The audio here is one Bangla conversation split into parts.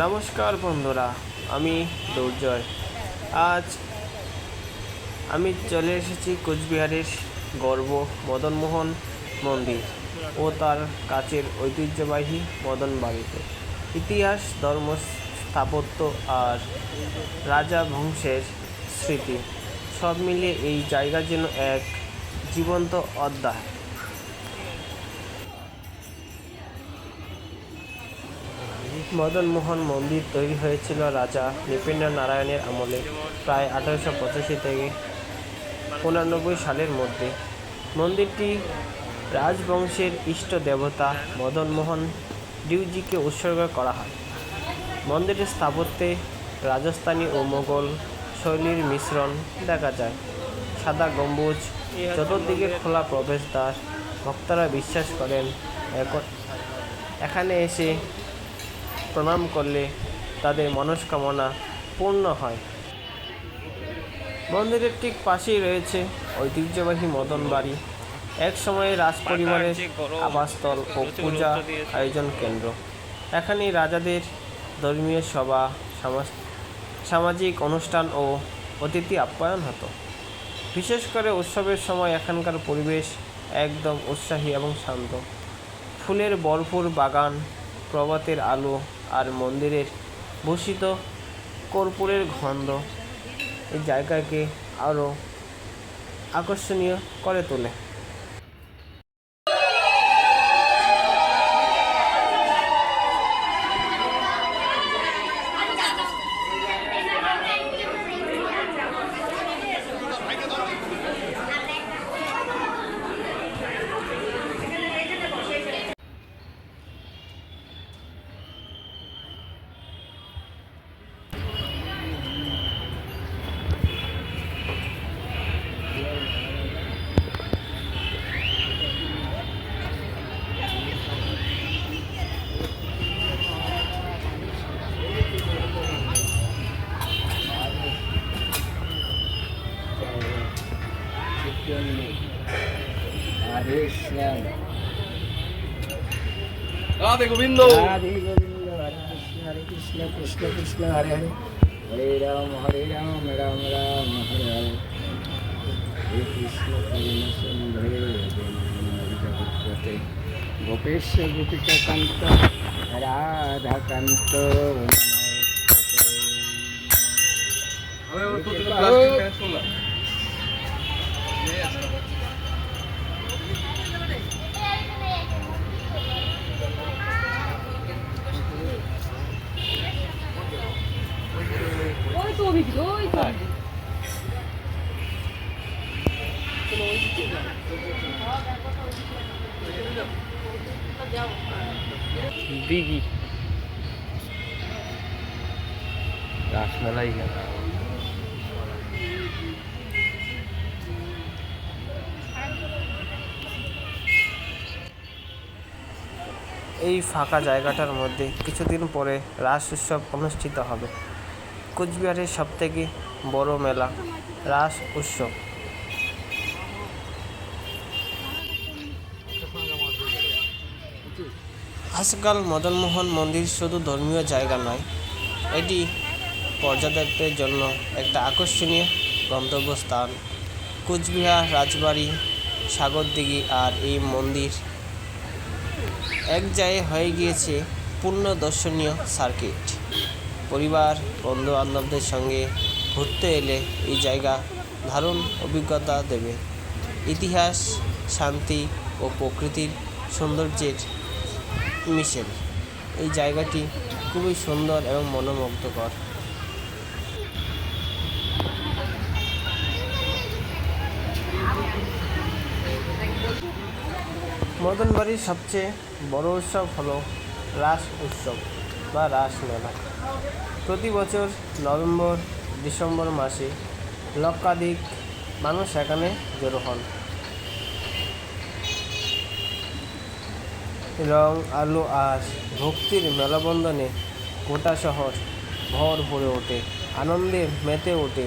নমস্কার বন্ধুরা, আমি দুর্জয়। আজ আমি চলে এসেছি কোচবিহারের গর্ব মদনমোহন মন্দির ও তার কাছের ঐতিহ্যবাহী মদন বাড়িতে। ইতিহাস, ধর্ম, স্থাপত্য আর রাজা বংশের স্মৃতি সব মিলিয়ে এই জায়গা যেন এক জীবন্ত অধ্যায়। মদন মোহন মন্দির তৈরি হয়েছিল রাজা নৃপেন্দ্র নারায়ণের আমলে প্রায় আঠারোশো পঁচাশি থেকে উনানব্বই সালের মধ্যে। মন্দিরটি রাজবংশের ইষ্ট দেবতা মদন মোহন ডিউজিকে উৎসর্গ করা হয়। মন্দিরের স্থাপত্যে রাজস্থানী ও মোগল শৈলীর মিশ্রণ দেখা যায়। সাদা গম্বুজ, চতুর্দিকে খোলা প্রবেশদ্বার, ভক্তরা বিশ্বাস করেন এখন এখানে এসে প্রণাম করলে তাদের মনস্কামনা পূর্ণ হয়। মন্দিরের ঠিক পাশেই রয়েছে ঐতিহ্যবাহী মদন বাড়ি। এক সময়ে রাজ পরিবারের আবাসস্থল ও পূজা আয়োজন কেন্দ্র। এখানে রাজাদের ধর্মীয় সভা সামাজিক অনুষ্ঠান ও অতিথি আপ্যায়ন হতো। বিশেষ করে উৎসবের সময় এখানকার পরিবেশ একদম উৎসাহী এবং শান্ত। ফুলের ভরপুর বাগান প্রভাতের আলো আর মন্দিরের ভূষিত কর্পূরের গন্ধ এই জায়গাকে আরও আকর্ষণীয় করে তোলে। হরে শ্যাম। রাধে গোবিন্দ। রাধে গোবিন্দ হরে কৃষ্ণ হরে কৃষ্ণ কৃষ্ণ কৃষ্ণ হরে হরে। হরে রাম হরে রাম রাম রাম হরে হরে। হরে কৃষ্ণ জগৎপতে গোপেশ গোপিকা কান্ত রাধা কান্ত আমি দিঘি রাসমেলাই এই ফাঁকা জায়গাটার মধ্যে কিছুদিন পরে রাস উৎসব অনুষ্ঠিত হবে। কোচবিহারের সবথেকে বড় মেলা রাস উৎসব। আজকাল মদনমোহন মন্দির শুধু ধর্মীয় জায়গা নয়, এটি পর্যটকদের জন্য একটা আকর্ষণীয় গন্তব্যস্থান। কুচবিহার, রাজবাড়ি, সাগরদিঘি আর এই মন্দির এক জায়গায় হয়ে গিয়েছে পূর্ণ দর্শনীয় সার্কিট। পরিবার বন্ধু বান্ধবদের সঙ্গে ঘুরতে এলে এই জায়গা দারুণ অভিজ্ঞতা দেবে। ইতিহাস, শান্তি ও প্রকৃতির সৌন্দর্যের মিশেল। এই জায়গাটি খুবই সুন্দর এবং মনোমুগ্ধকর। মদনবাড়ির সবচেয়ে বড় উৎসব হলো রাস উৎসব বা রাস মেলা। প্রতি বছর নভেম্বর, ডিসেম্বর মাসে লক্ষাধিক মানুষ এখানে জড়ো হন। রং আলো আর ভক্তির মেলাবন্ধনে গোটা শহর ভর ভরে ওঠে আনন্দে মেতে ওঠে।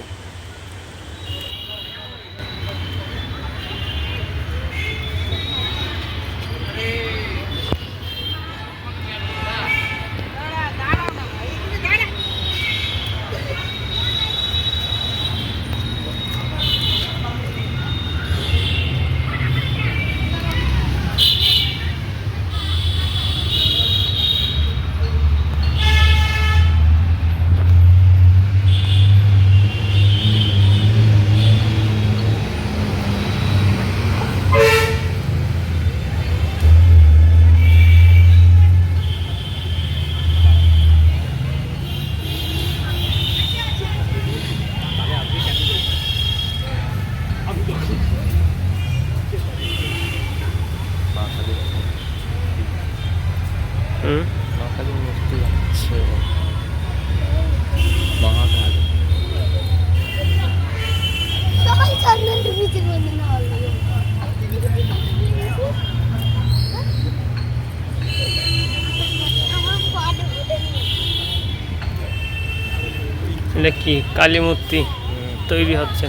এটা কি? কালী মূর্তি তৈরি হচ্ছে।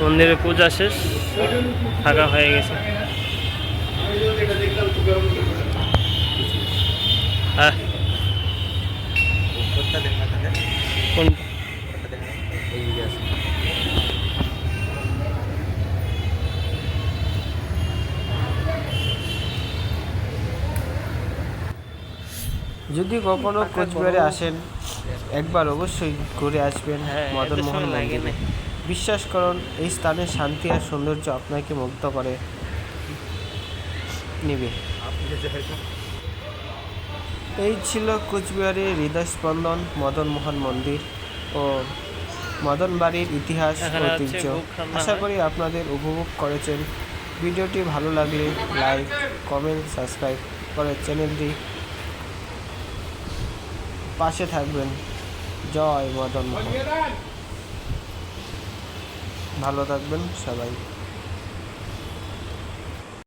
মন্দিরে পূজা শেষ ফাঁকা হয়ে গেছে। হ্যাঁ। থাকে কোনটা যদি কখনো কোচবিহারে আসেন একবার অবশ্যই ঘুরে আসবেন হ্যাঁ, মদন মোহন লাগে মন্দিরে বিশ্বাস করুন এই স্থানের শান্তি আর সৌন্দর্য আপনাকে মুগ্ধ করে নিবে। এই ছিল কোচবিহারের হৃদয়স্পন্দন মদন মোহন মন্দির ও মদন বাড়ির ইতিহাস ঐতিহ্য। আশা করি আপনাদের উপভোগ করেছেন। ভিডিওটি ভালো লাগলে লাইক কমেন্ট সাবস্ক্রাইব করে চ্যানেলটি পাশে থাকবেন। জয় মদন মোহন ভালো থাকবেন সবাই।